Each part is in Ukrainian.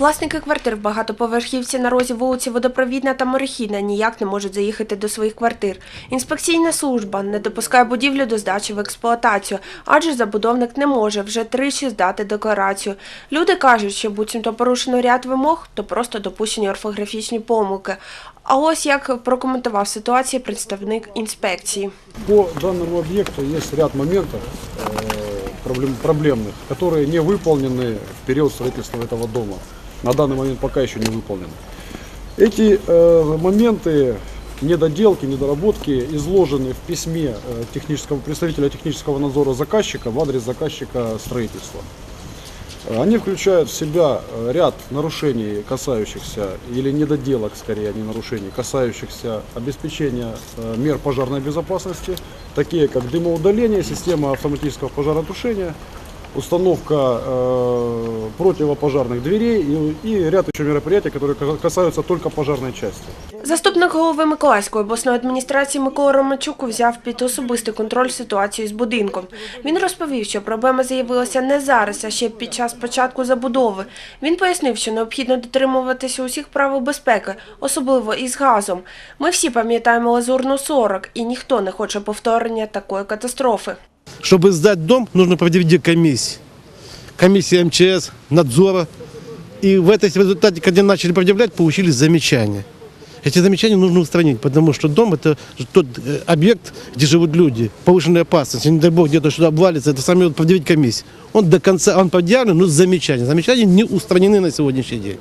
Власники квартир в багатоповерхівці на розі вулиці Водопровідна та Морехідна ніяк не можуть заїхати до своїх квартир. Інспекційна служба не допускає будівлю до здачі в експлуатацію, адже забудовник не може вже тричі здати декларацію. Люди кажуть, що буцімто порушено ряд вимог, то просто допущені орфографічні помилки. А ось як прокоментував ситуацію представник інспекції. По данному объекту есть ряд моментов э, проблем- проблемных, которые не выполнены в период строительства этого дома. На данный момент пока еще не выполнены. Эти э, моменты недоделки, недоработки изложены в письме э, технического, представителя технического надзора заказчика в адрес заказчика строительства. Они включают в себя э, ряд нарушений, касающихся, или недоделок, скорее, а не нарушений, касающихся обеспечения э, мер пожарной безопасности, такие как дымоудаление, система автоматического пожаротушения, установка э, противопожарных дверей и, и ряд еще мероприятий, которые ка- касаются только пожарной части. Заступник голови Миколаївської обласної адміністрації Микола Ромачук взяв під особистий контроль ситуацію з будинком. Він розповів, що проблема з'явилася не зараз, а ще під час початку забудови. Він пояснив, що необхідно дотримуватися усіх правил безпеки, особливо із газом. Ми всі пам'ятаємо лазурну 40, і ніхто не хоче повторення такої катастрофи. Чтобы сдать дом, нужно провести комиссии. Комиссия МЧС, надзора. И в этой в результате, когда начали предъявлять, получили замечания. Эти замечания нужно устранить, потому что дом это же тот э, объект, где живут люди, повышенная опасность. Не дай бог где-то что-то обвалится, это сами вот предъявить комиссии. Он до конца, он предъявлен, но с замечанием. Замечания не устранены на сегодняшний день.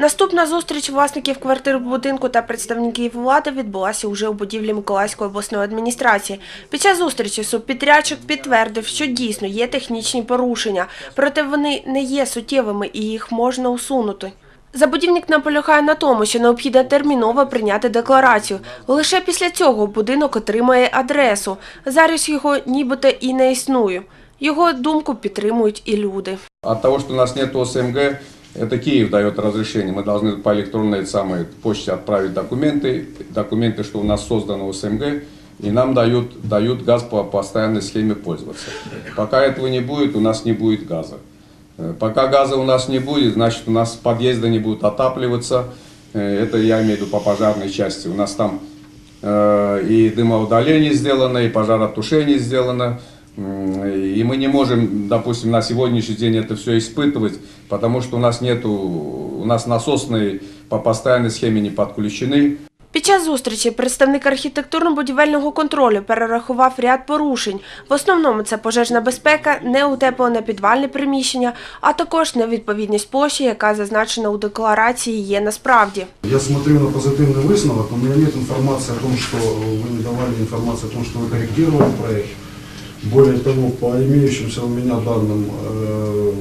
Наступна зустріч власників квартир будинку та представників влади відбулася уже у будівлі Миколаївської обласної адміністрації. Під час зустрічі субпідрядчик підтвердив, що дійсно є технічні порушення, проте вони не є суттєвими і їх можна усунути. Забудівник наполягає на тому, що необхідно терміново прийняти декларацію. Лише після цього будинок отримає адресу. Зараз його нібито і не існує. Його думку підтримують і люди. От того, что у нас нет ОСМГ, это Киев дает разрешение. Мы должны по электронной самой почте отправить документы, документы, что у нас создано ОСМГ, и нам дают, дают газ по постоянной схеме пользоваться. Пока этого не будет, у нас не будет газа. Э, Пока газа у нас не будет, значит у нас подъезды не будут отапливаться. Э, Это я имею в виду по пожарной части. У нас там э, и дымоудаление сделано, и пожаротушение сделано. М, И мы не можем, допустим, на сегодняшний день это все испытывать, потому что у нас нету, у нас насосные по постоянной схеме не подключены. Під час зустрічі представник архітектурно-будівельного контролю перерахував ряд порушень. В основному це пожежна безпека, неутеплене підвальне приміщення, а також невідповідність площі, яка зазначена у декларації, є насправді. Я смотрю на позитивный высновок, у меня нет информации о том, что вы не давали информации о том, что вы корректировали проект. Более того, по имеющимся у меня данным, э,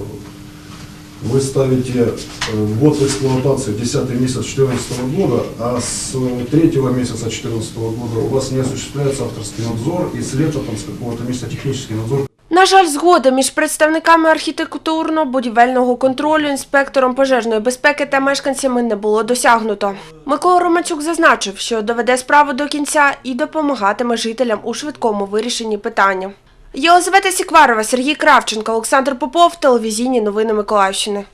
вы ставите э, ввод в эксплуатацию 10 месяц 2014 года, а с 3 месяца 2014 года у вас не осуществляется авторский надзор, и с лета там, с какого-то месяца технический надзор, На жаль, згода між представниками архітектурно-будівельного контролю, інспектором пожежної безпеки та мешканцями не було досягнуто. Микола Ромачук зазначив, що доведе справу до кінця і допомагатиме жителям у швидкому вирішенні питання. Єлизавета Сікварова, Сергій Кравченко, Олександр Попов, телевізійні новини Миколаївщини.